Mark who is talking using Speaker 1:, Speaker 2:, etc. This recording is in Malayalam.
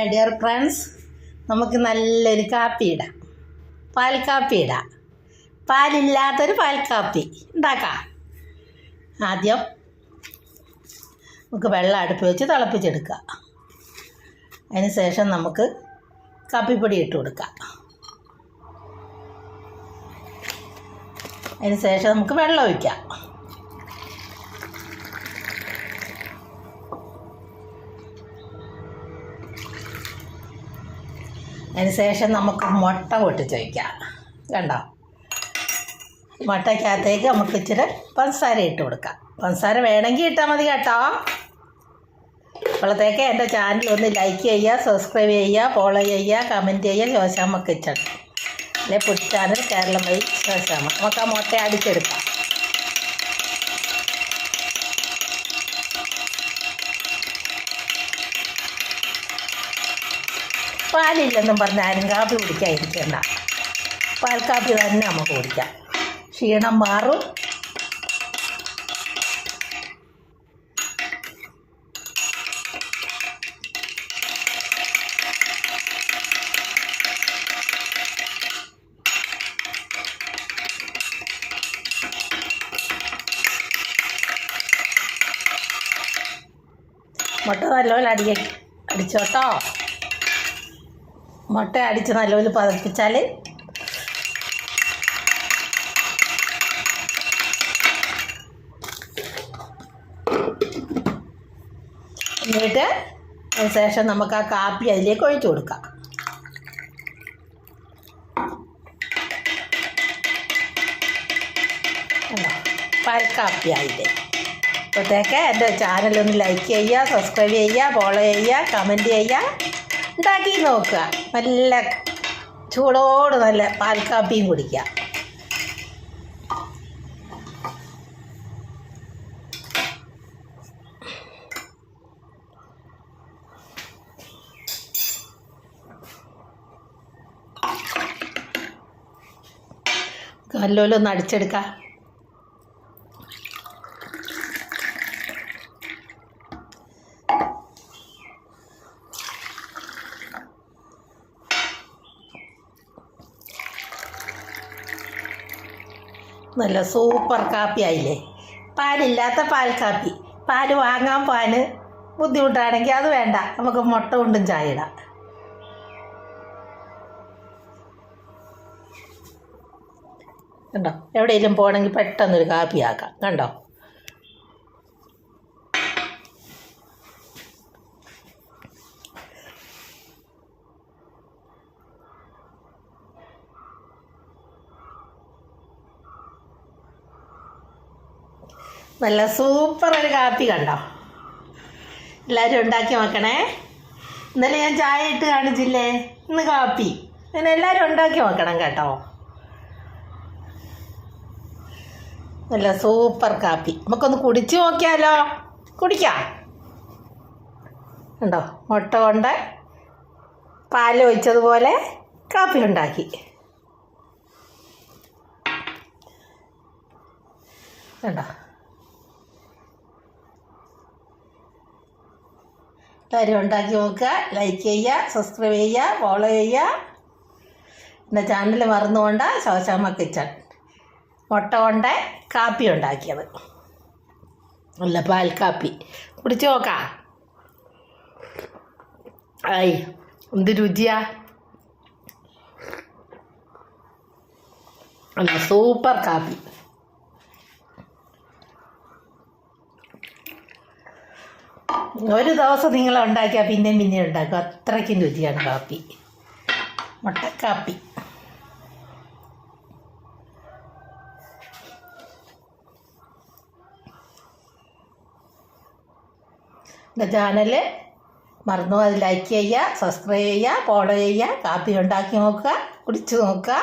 Speaker 1: മൈ ഡിയർ ഫ്രണ്ട്സ് നമുക്ക് നല്ലൊരു കാപ്പി ഇടാം. പാൽ കാപ്പി ഇടാം. പാലില്ലാത്തൊരു പാൽ കാപ്പി ഉണ്ടാക്കാം. ആദ്യം നമുക്ക് വെള്ളം അടുപ്പ് വെച്ച് തിളപ്പിച്ചെടുക്കുക. അതിന് ശേഷം നമുക്ക് കാപ്പിപ്പൊടി ഇട്ട് കൊടുക്കാം. അതിന് ശേഷം നമുക്ക് വെള്ളം ഒഴിക്കാം. അതിന് ശേഷം നമുക്ക് മുട്ട പൊട്ടിച്ച് വയ്ക്കാം കണ്ടോ? മുട്ടയ്ക്കകത്തേക്ക് നമുക്ക് ഇച്ചിരി പഞ്ചസാര ഇട്ട് കൊടുക്കാം. പഞ്ചസാര വേണമെങ്കിൽ ഇട്ടാൽ മതി കേട്ടോ. അപ്പോഴത്തേക്ക് എന്റെ ചാനൽ ഒന്ന് ലൈക്ക് ചെയ്യുക സബ്സ്ക്രൈബ് ചെയ്യുക ഫോളോ ചെയ്യുക കമന്റ് ചെയ്യുക ശോശാമ്മ കിച്ചൺ. അല്ലെ ഫുഡ് ചാനൽ കേരളം വഴി ശോശാമ്മ. നമുക്ക് ആ മുട്ട അടിച്ചെടുക്കാം. പാലില്ലെന്നും പറഞ്ഞ് ആരും കാപ്പി കുടിക്കാതിരിക്കണ്ട. പാൽക്കാപ്പി കാപ്പി തന്നെ നമുക്ക് കുടിക്കാം. ക്ഷീണം മാറും. മുട്ട നല്ലപോലെ അടിയ അടിച്ചോട്ടോ മുട്ട അടിച്ച് നല്ലപോലെ പതപ്പിച്ചാൽ എന്നിട്ട് ശേഷം നമുക്ക് ആ കാപ്പി അതിലേക്ക് ഒഴിച്ചു കൊടുക്കാം. കണ്ടോ? പാൽ കാപ്പി ആയില്ലേ? അപ്പോഴത്തേക്ക് എന്റെ ചാനലൊന്ന് ലൈക്ക് ചെയ്യുക സബ്സ്ക്രൈബ് ചെയ്യുക ഫോളോ ചെയ്യുക കമന്റ് ചെയ്യുക. ഉണ്ടാക്കി നോക്കുക. നല്ല ചൂടോട് നല്ല പാൽ കാപ്പിയും കുടിക്കുക. നല്ലോലൊന്ന് അടിച്ചെടുക്കാം. നല്ല സൂപ്പർ കാപ്പി ആയില്ലേ? പാലില്ലാത്ത പാൽ കാപ്പി. പാൽ വാങ്ങാൻ പാൽ ബുദ്ധിമുട്ടാണെങ്കിൽ അത് വേണ്ട. നമുക്ക് മുട്ട കൊണ്ടും ചായ ഇടാം. കണ്ടോ? എവിടെയെങ്കിലും പോകണമെങ്കിൽ പെട്ടെന്നൊരു കാപ്പി ആക്കാം. കണ്ടോ? നല്ല സൂപ്പർ ഒരു കാപ്പി കണ്ടോ? എല്ലാവരും ഉണ്ടാക്കി നോക്കണേ. ഇന്നലെ ഞാൻ ചായ ഇട്ട് കാണിച്ചില്ലേ? ഇന്ന് കാപ്പി. അങ്ങനെ എല്ലാവരും ഉണ്ടാക്കി നോക്കണം കേട്ടോ. നല്ല സൂപ്പർ കാപ്പി. നമുക്കൊന്ന് കുടിച്ചു നോക്കിയാലോ? കുടിക്കാം. ഉണ്ടോ മുട്ട കൊണ്ട് പാൽ ഒഴിച്ചതുപോലെ കാപ്പി ഉണ്ടാക്കി. കണ്ടോ? എല്ലാവരും ഉണ്ടാക്കി നോക്കുക ലൈക്ക് ചെയ്യുക സബ്സ്ക്രൈബ് ചെയ്യുക ഫോളോ ചെയ്യുക. എന്റെ ചാനൽ മറന്നുകൊണ്ട് ശോശാമ്മ കിച്ചൺ. മുട്ട കൊണ്ട് കാപ്പി ഉണ്ടാക്കിയത്. നല്ല പാൽ കാപ്പി. കുടിച്ചു നോക്കാം. ഐ എന്ത് രുചിയാ. സൂപ്പർ കാപ്പി. ഒരു ദിവസം നിങ്ങൾ ഉണ്ടാക്കിയാൽ പിന്നെയും പിന്നെയും ഉണ്ടാക്കും. അത്രയ്ക്കും രുചിയാണ് കാപ്പി. മുട്ടക്കാപ്പി. എന്റെ ചാനൽ മറന്നു അത് ലൈക്ക് ചെയ്യുക സബ്സ്ക്രൈബ് ചെയ്യുക ഫോളോ ചെയ്യുക കാപ്പി ഉണ്ടാക്കി നോക്കുക കുടിച്ചു നോക്കുക.